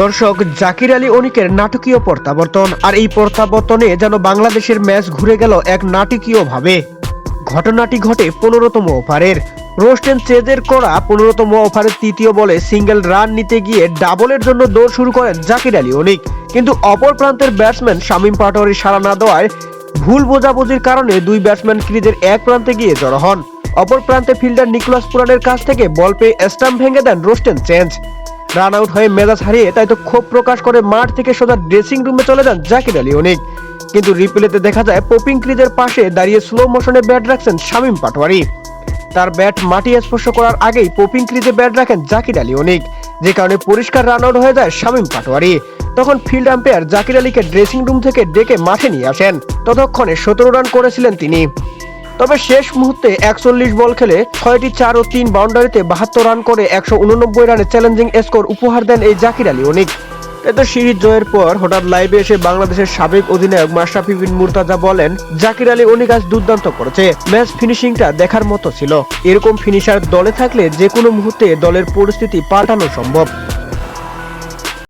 দর্শক জাকির আলী অনিকের নাটকীয় প্রত্যাবর্তন আর এই প্রত্যাবর্তনে যেন বাংলাদেশের ম্যাচ ঘুরে গেল এক নাটকীয় ভাবে ঘটনাটি ঘটে পনেরোতম ওভারের। রোস্টেন চেজের করা পনেরোতম ওভারের তৃতীয় বলে সিঙ্গেল রান নিতে গিয়ে ডাবলের জন্য দৌড় শুরু করেন জাকির আলী অনিক। কিন্তু অপর প্রান্তের ব্যাটসম্যান শামীম পাটোয়ারি সাড়া না দেওয়ায় ভুল বোঝাবুঝির কারণে দুই ব্যাটসম্যান ক্রিজের এক প্রান্তে গিয়ে জড়ো হন। অপর প্রান্তে ফিল্ডার নিকোলাস পুরানের কাছ থেকে বল পেয়ে স্টাম্প ভেঙে দেন রোস্টেন চেঞ্জ রান আউট হয়ে মেজাজ হারিয়ে তাই তো ক্ষোভ প্রকাশ করে মাঠ থেকে সোজা ড্রেসিং রুমে চলে যান জাকির আলী। অনেক কিন্তু রিপ্লেতে দেখা যায় পপিং ক্রিজের পাশে দাঁড়িয়ে স্লো মোশনে ব্যাট রাখছেন শামীম পাটোয়ারি। তার ব্যাট মাটি স্পর্শ করার আগেই পপিং ক্রিজে ব্যাট রাখেন জাকির আলী। অনেক যে কারণে পরিষ্কার রান আউট হয়ে যায় শামীম পাটোয়ারি। তখন ফিল্ড আম্পায়ার জাকির আলীকে ড্রেসিং রুম থেকে ডেকে মাঠে নিয়ে আসেন। ততক্ষণে সতেরো রান করেছিলেন তিনি। তবে শেষ মুহূর্তে একচল্লিশ বল খেলে ছয়টি চার ও তিন বাউন্ডারিতে বাহাত্তর রান করে একশো উননব্বই রানে চ্যালেঞ্জিং স্কোর উপহার দেন এই জাকির আলী অনিক। এতে সিরিজ জয়ের পর হঠাৎ লাইভে এসে বাংলাদেশের সাবেক অধিনায়ক মাশরাফি বিন মুর্তাজা বলেন, জাকির আলী অনিক আজ দুর্দান্ত করেছে। ম্যাচ ফিনিশিংটা দেখার মতো ছিল। এরকম ফিনিশার দলে থাকলে যে কোনো মুহূর্তে দলের পরিস্থিতি পাল্টানো সম্ভব।